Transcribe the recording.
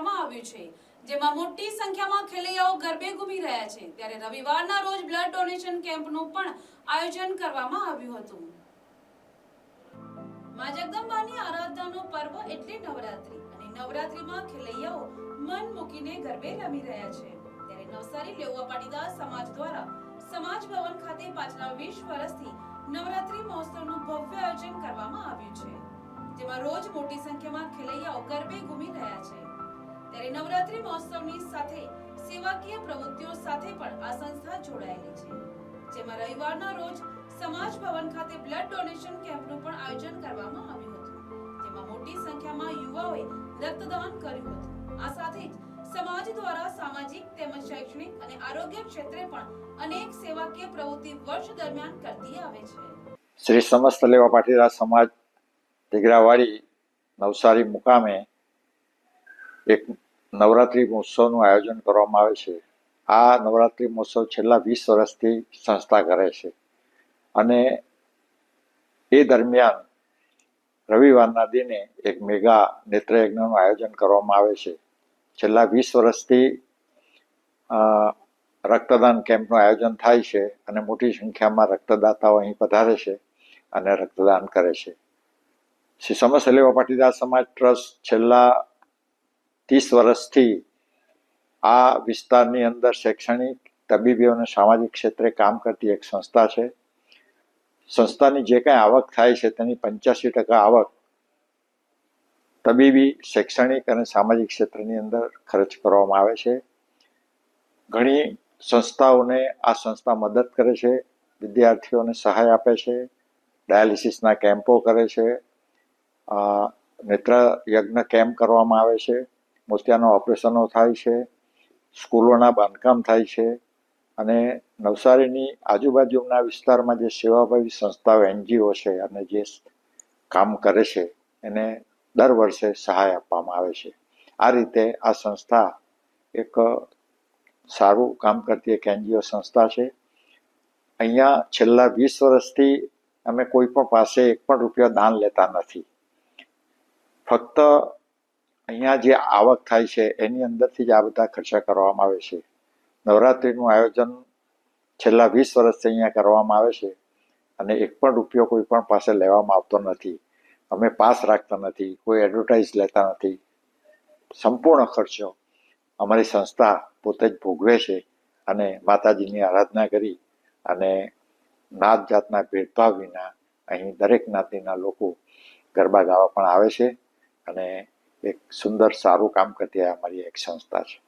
કરવામાં આવ્યું છે, જેમાં મોટી સંખ્યામાં ખેલૈયાઓ ગરબે ઘૂમી રહ્યા છે. ત્યારે રવિવારના રોજ બ્લડ ડોનેશન કેમ્પનું પણ આયોજન કરવામાં આવ્યું હતું. માં જગદંબાની આરાધનાનો પર્વ એટલે નવરાત્રી અને નવરાત્રીમાં ખેલૈયાઓ મન મૂકીને ગરબે રમી રહ્યા છે. ત્યારે નવસારી લેઉવા પાટીદાર સમાજ દ્વારા સમાજ ભવન ખાતે પાછલા 20 વર્ષથી નવરાત્રી મહોત્સવનું ભવ્ય આયોજન કરવામાં આવ્યું છે, જેમાં રોજ મોટી સંખ્યામાં ખેલૈયાઓ ગરબે ઘૂમી રહ્યા છે. ત્યારે નવરાત્રી મહોત્સવની સાથે સેવાકીય પ્રવૃત્તિઓ સાથે પણ આ સંસ્થા જોડાયેલી છે, જેમાં રવિવારના રોજ સમાજ ભવન ખાતે બ્લડ ડોનેશન કેમ્પનું પણ આયોજન કરવામાં આવ્યું હતું, જેમાં મોટી સંખ્યામાં યુવાઓએ રક્તદાન કર્યું હતું. આ સાથે જ સમાજ દ્વારા સામાજિક તેમજ શૈક્ષણિક અને આરોગ્ય ક્ષેત્રે પણ અનેક સેવાકીય પ્રવૃત્તિ વર્ષ દરમિયાન કરતી આવે છે. શ્રી સમસ્ત લેવા પાટીદાર સમાજ ટીગરાવાડી નવસારી મુકામે એક નવરાત્રિ મહોત્સવનું આયોજન કરવામાં આવે છે. આ નવરાત્રિ મહોત્સવ છેલ્લા વીસ વર્ષથી સંસ્થા કરે છે. અને એ દરમિયાન રવિવારના દિને એક મેગા નેત્રયજ્ઞનું આયોજન કરવામાં આવે છે. છેલ્લા વીસ વર્ષથી રક્તદાન કેમ્પનું આયોજન થાય છે અને મોટી સંખ્યામાં રક્તદાતાઓ અહીં પધારે છે અને રક્તદાન કરે છે. શ્રી સમસ લેવા પાટીદાર સમાજ ટ્રસ્ટ છેલ્લા ત્રીસ વર્ષથી આ વિસ્તારની અંદર શૈક્ષણિક તબીબી અને સામાજિક ક્ષેત્રે કામ કરતી એક સંસ્થા છે. સંસ્થાની જે કાંઈ આવક થાય છે તેની પંચ્યાસી ટકા આવક તબીબી, શૈક્ષણિક અને સામાજિક ક્ષેત્રની અંદર ખર્ચ કરવામાં આવે છે. ઘણી સંસ્થાઓને આ સંસ્થા મદદ કરે છે, વિદ્યાર્થીઓને સહાય આપે છે, ડાયાલિસિસના કેમ્પો કરે છે નેત્ર યજ્ઞ કેમ્પ કરવામાં આવે છે. મોતિયાના ઓપરેશનો થાય છે, સ્કૂલોના બાંધકામ થાય છે અને નવસારીની આજુબાજુના વિસ્તારમાં જે સેવાભાવી સંસ્થાઓ, એનજીઓ છે અને જે કામ કરે છે, એને દર વર્ષે સહાય આપવામાં આવે છે. આ રીતે આ સંસ્થા એક સારું કામ કરતી એક એનજીઓ સંસ્થા છે. અહીંયા છેલ્લા વીસ વર્ષથી અમે કોઈ પણ પાસે એક પણ રૂપિયો દાન લેતા નથી. ફક્ત અહીંયા જે આવક થાય છે, એની અંદરથી જ આ બધા ખર્ચા કરવામાં આવે છે. નવરાત્રિનું આયોજન છેલ્લા વીસ વર્ષથી અહીંયા કરવામાં આવે છે અને એક પણ રૂપિયો કોઈ પણ પાસે લેવામાં આવતો નથી. અમે પાસ રાખતા નથી, કોઈ એડવર્ટાઇઝ લેતા નથી. સંપૂર્ણ ખર્ચો અમારી સંસ્થા પોતે જ ભોગવે છે અને માતાજીની આરાધના કરી અને નાત જાતના ભેદભાવ વિના અહીં દરેક જ્ઞાતિના લોકો ગરબા ગાવા પણ આવે છે અને એક સુંદર સારું કામ કરતી અમારી એક સંસ્થા છે.